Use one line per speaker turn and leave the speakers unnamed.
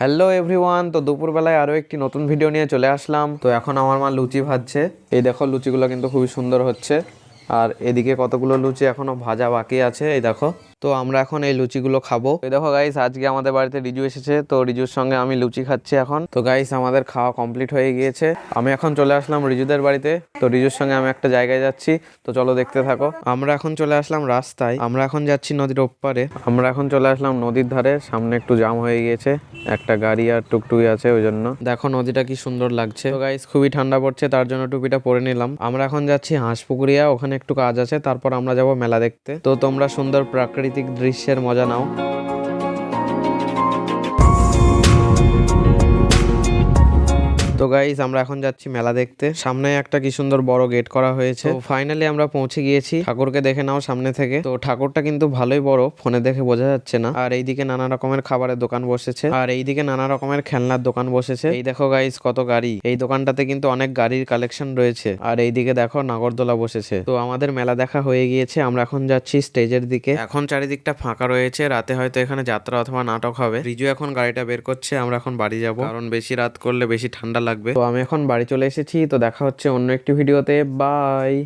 Hello everyone, তো দুপুরবেলায় আরও একটি নতুন ভিডিও নিয়ে চলে আসলাম। তো এখন আমার মা লুচি ভাজছে। এই দেখো, লুচিগুলো কিন্তু খুবই সুন্দর হচ্ছে। আর এদিকে কতগুলো লুচি এখনও ভাজা বাকি আছে, এই দেখো। তো আমরা এখন এই লুচিগুলো খাব। এই দেখো গাইস আজকে আমাদের বাড়িতে রিজু এসেছে। তো রিজুর সঙ্গে আমি লুচি খাচ্ছি এখন। তো গাইস আমাদের খাওয়া কমপ্লিট হয়ে গিয়েছে। আমি এখন চলে আসলাম রিজুদের বাড়িতে। তো রিজুর সঙ্গে আমি একটা জায়গায় যাচ্ছি। তো চলো দেখতে থাকো। আমরা এখন চলে আসলাম রাস্তায়। আমরা এখন যাচ্ছি নদীর ওপারে। আমরা এখন চলে আসলাম নদীর ধারে। সামনে একটু জাম হয়ে গিয়েছে। একটা গাড়ি আর টুকটুকি আছে, ওই জন্য। দেখো নদীটা কি সুন্দর লাগছে। তো গাইস খুবই ঠান্ডা পড়ছে, তার জন্য টুপিটা পরে নিলাম। আমরা এখন যাচ্ছি হাঁসপুকুরিয়া, ওখানে একটু কাজ আছে, তারপর আমরা যাব মেলা দেখতে। তো তোমরা সুন্দর প্রাকৃতিক দৃশ্যের মজা নাও। তো গাইজ আমরা এখন যাচ্ছি মেলা দেখতে। সামনে একটা কি সুন্দর বড় গেট করা হয়েছে। ফাইনালি আমরা পৌঁছে গিয়েছি। ঠাকুরকে দেখে নাও সামনে থেকে। তো ঠাকুরটা কিন্তু ভালোই বড়, ফোনে দেখে বোঝা যাচ্ছে না। আর এইদিকে নানা রকমের খাবারের দোকান বসেছে। আর এইদিকে নানা রকমের খেলনার দোকান বসেছে। এই দেখো গাইস কত গাড়ি। এই দোকানটাতে কিন্তু অনেক গাড়ির কালেকশন রয়েছে। আর এইদিকে দেখো নাগরদোলা বসেছে। তো আমাদের মেলা দেখা হয়ে গিয়েছে। আমরা এখন যাচ্ছি স্টেজের দিকে। এখন চারিদিকটা ফাঁকা রয়েছে। রাতে হয়তো এখানে যাত্রা অথবা নাটক হবে। রিজু এখন গাড়িটা বের করছে। আমরা এখন বাড়ি যাব। কারণ বেশি রাত করলে বেশি ঠান্ডা লাগবে। তো আমি এখন বাড়ি চলে এসেছি তো দেখা হচ্ছে অন্য একটি ভিডিওতে। বাই!